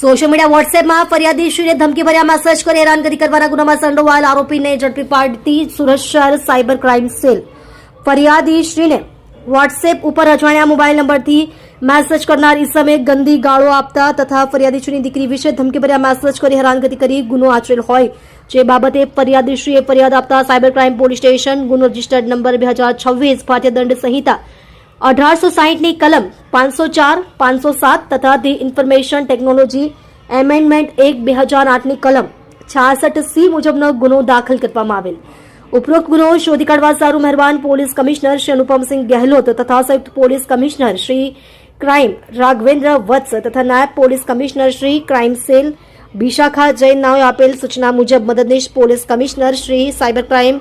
Social media વોટ્સએપમાં ફરિયાદીશ્રીને ધમકી ભર્યા message કરી હેરાનગતિ કરવાના ગુનામાં સંડોવાયેલ આરોપીને ઝડપી પાડતી સુરત શહેર સાયબર ક્રાઇમ સેલ. ફરિયાદીશ્રીને વોટ્સએપ ઉપર અજાણ્યા મોબાઈલ નંબરથી મેસેજ કરનાર ઇસમે ગંદી ગાળો આપતા તથા ફરિયાદીશ્રીની દીકરી વિશે ધમકી ભર્યા મેસેજ કરી હેરાનગતિ કરી ગુનો આચરેલ હોય. જે બાબતે ફરિયાદીશ્રીએ ફરિયાદ આપતા સાયબર ક્રાઇમ પોલીસ સ્ટેશન ગુનો રજિસ્ટર્ડ નંબર બે હજાર છવ્વીસ ભારતીય દંડ સંહિતા અઢારસો સાહીઠની કલમ પાંચસો ચાર, પાંચસો સાત તથા ધી ઇન્ફોર્મેશન ટેકનોલોજી એમેન્ડમેન્ટ એક બે હજાર આઠની કલમ છાસઠ સી મુજબનો ગુનો દાખલ કરવામાં આવેલ. ઉપરોક્ત ગુનો શોધી કાઢવા સારું મહેરબાન પોલીસ કમિશનર શ્રી અનુપમસિંહ ગહેલોત તથા સંયુક્ત police commissioner Shri crime Raghvendra Vatsa તથા નાયબ police commissioner Shri crime cell Bishakha Jain નાઓએ આપેલ સૂચના મુજબ મદદનીશ police commissioner Shri cyber crime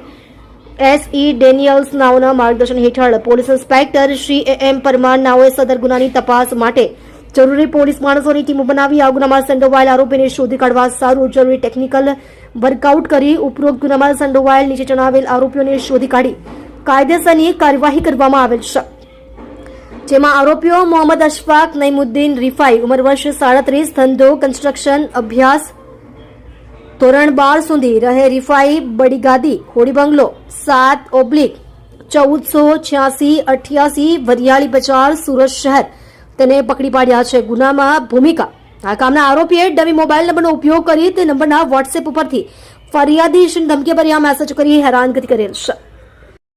S E Daniels નાઓના માર્ગદર્શન હેઠળ police inspector Shri M Parmar નાઓએ સદર ગુનાની તપાસ માટે જરૂરી પોલીસ માણસોની ટીમો બનાવી આ ગુનામાં સંડોવાયેલ આરોપીને શોધી કાઢવા સારું જરૂરી ટેકનિકલ વર્કઆઉટ કરી ઉપરોક્ત ગુનામાં સંડોવાયેલ નીચે જણાવેલ આરોપીઓને શોધી કાઢી. કાયદેસરની કાર્યવાહી કરવામાં આવેલ છે જેમાં આરોપીઓ મોહમ્મદ અશફાક નઈમુદ્દીન રિફાઈ, ઉંમર વર્ષ સાડત્રીસ, ધંધો, કન્સ્ટ્રક્શન, અભ્યાસ ધોરણ બાર સુધી રહે રિફાઈ બડી ગાદી હોડી બંગલો, સાત ઓબ્લિક, ચૌદસો છ્યાસી અઠ્યાસી વરિયાળી બજાર સુરત શહેર. તેને પકડી પાડ્યા છે ગુનામાં ભૂમિકા. આ કામના આરોપીએ ડમી મોબાઈલ નંબરનો ઉપયોગ કરી તે નંબરના વોટ્સએપ ઉપરથી ફરિયાદી ધમકી ભર્યા મેસેજ કરી હેરાનગતિ કરેલ છે.